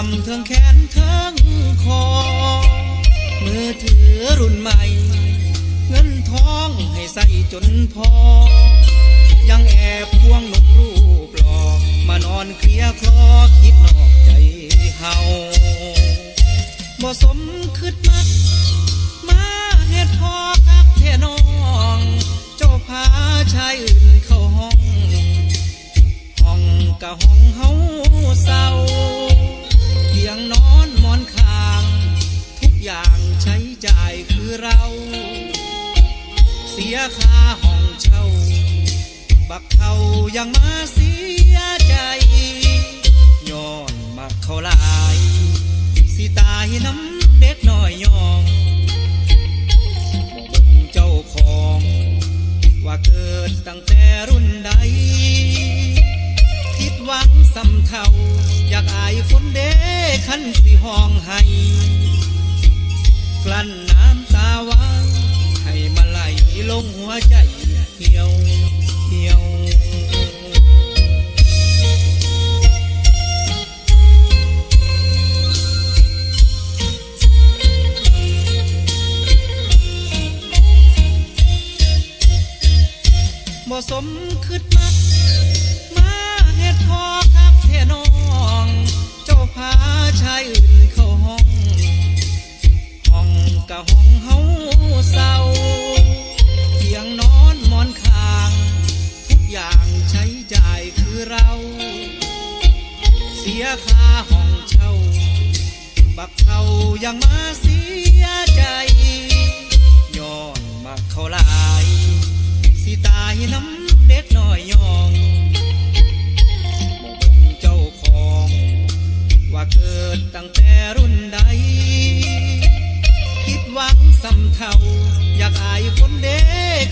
เถือมเทิงแขนเทิงคอ มือถือรุ่นใหม่ เงินทองให้ใส่จนพอ ยังแอบควงหนุ่มรูปหล่อมานอนเคลียร์คลอคิดนอกใจเฮาบ่สมคืดมัก มาเฮ็ดพอคักแท่น้อง เจ้าพาชายอื่นเข้า เรา เสียค่าห้องเช่า บักเขายังมาเสียใจย้อนมักเขาลาย สิตายน้ำเด็กน้อยยองบอกเจ้าของ ว่าเกิดตั้งแต่รุ่นใด คิดหวังสำเทา อยากอายคนเด้ขั ลงหัวใจเหี่ยวเหี่ยวบ่สมคืดมักมาเฮ็ดพอคักแท่น้อง เจ้าพาชายอื่นเข้าห้อง ห้องกะห้องเฮาเศร้า ยงนอนหมอนข้าง ทุกอย่างใช้จ่ายคือเรา เสียค่าห้องเช่า บักเขายังมาเสียใจย้อนมักเขาลาย สิตายน้ำเด็กน้อยยองบอกเจ้าของ ว่าเกิดตั้งแต่รุ่นใด คิดหวังสำเทา อยากอายคนเด้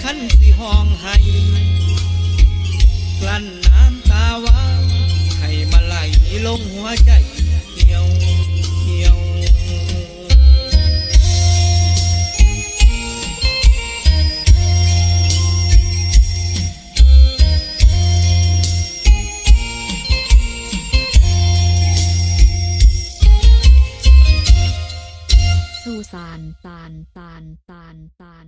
ขันสิห้องให้ กลั้นน้ำตาไว้ให้มาไหลลงหัวใจ สู่สานตานตานตานตาน